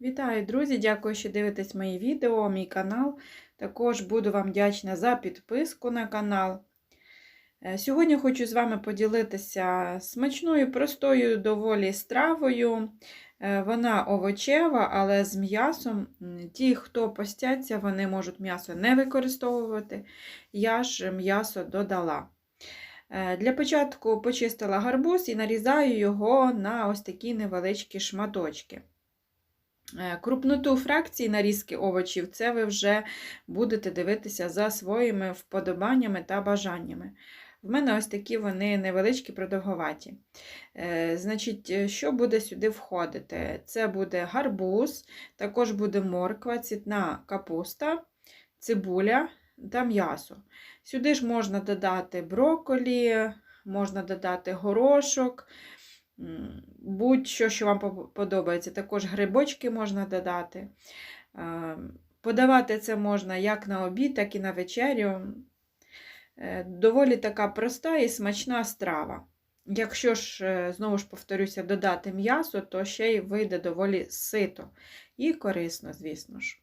Вітаю, друзі! Дякую, що дивитесь мої відео, мій канал. Також буду вам вдячна за підписку на канал. Е, Сьогодні хочу з вами поділитися смачною, простою доволі стравою. Е, Вона овочева, але з м'ясом. Ті, хто постяться, вони можуть м'ясо не використовувати. Я ж м'ясо додала. Е, Для початку почистила гарбуз і нарізаю його на ось такі невеличкі шматочки. Е, Крупноту фракції нарізки овочів це ви вже будете дивитися за своїми вподобаннями та бажаннями. В мене ось такі вони невеличкі, продовговаті. Е, Значить, е, що буде сюди входити? Це буде гарбуз, також буде морква, цвітна капуста, цибуля та м'ясо. Сюди ж можна додати брокколі, можна додати горошок. Будь-що, що вам подобається. Також грибочки можна додати. Е, Подавати це можна як на обід, так і на вечерю. Е, Доволі така проста і смачна страва. Якщо ж, е, знову ж повторюся, додати м'ясо, то ще й вийде доволі сито і корисно, звісно ж.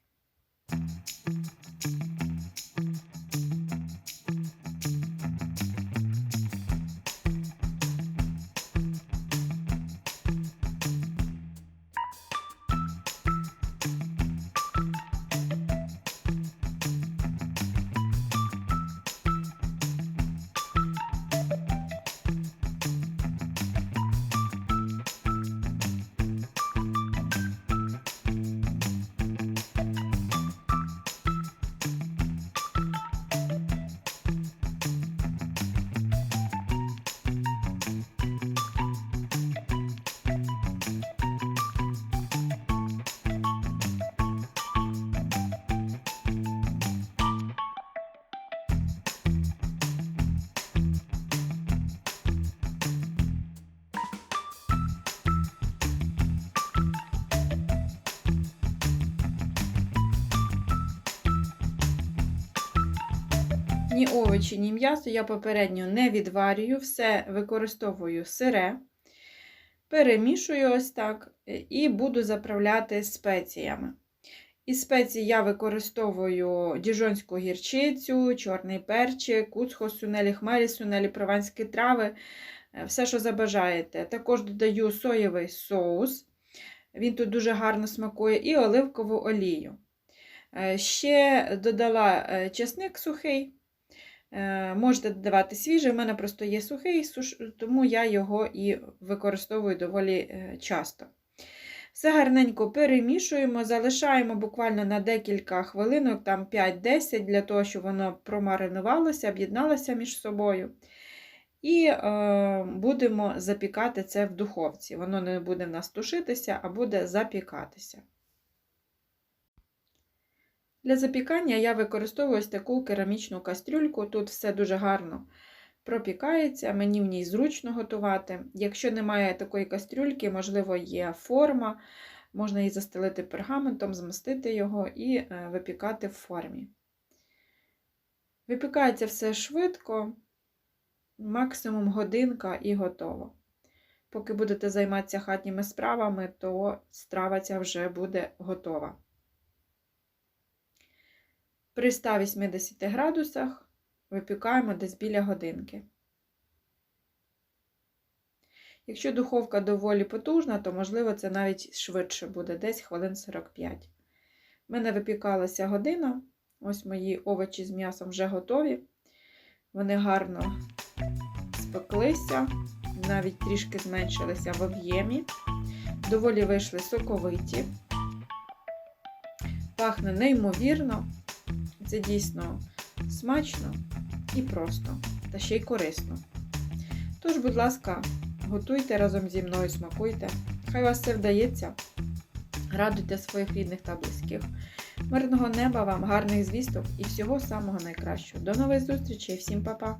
Ні овочі, ні м'ясо я попередньо не відварюю, все використовую сире, перемішую ось так е, і буду заправляти спеціями. Із спецій я використовую діжонську гірчицю, чорний перчик, куцхо, сунелі, хмелі, сунелі, прованські трави, е, все, що забажаєте. Також додаю соєвий соус, він тут дуже гарно смакує, і оливкову олію. Е, Ще додала чесник сухий. Е, Можете додавати свіжий, в мене просто є сухий, тому я його і використовую доволі е, часто. Все гарненько перемішуємо, залишаємо буквально на декілька хвилинок, там 5-10, для того, щоб воно промаринувалося, об'єдналося між собою. І е, будемо запікати це в духовці. Воно не буде в нас тушитися, а буде запікатися. Для запікання я використовую ось таку керамічну кастрюльку. Тут все дуже гарно пропікається, мені в ній зручно готувати. Якщо немає такої кастрюльки, можливо, є форма, можна її застелити пергаментом, змастити його і е, випікати в формі. Випікається все швидко, максимум годинка і готово. Поки будете займатися хатніми справами, то страва ця вже буде готова. При 180 градусах випікаємо десь біля годинки. Якщо духовка доволі потужна, то, можливо, це навіть швидше буде, десь хвилин 45. У мене випікалася година. Ось мої овочі з м'ясом вже готові. Вони гарно спеклися, навіть трішки зменшилися в об'ємі. Доволі вийшли соковиті. Пахне неймовірно. Це дійсно смачно і просто, та ще й корисно. Тож, будь ласка, готуйте разом зі мною, смакуйте. Хай вас це вдається. Радуйте своїх рідних та близьких. Мирного неба вам, гарних звісток і всього самого найкращого. До нових зустрічей, всім па-па!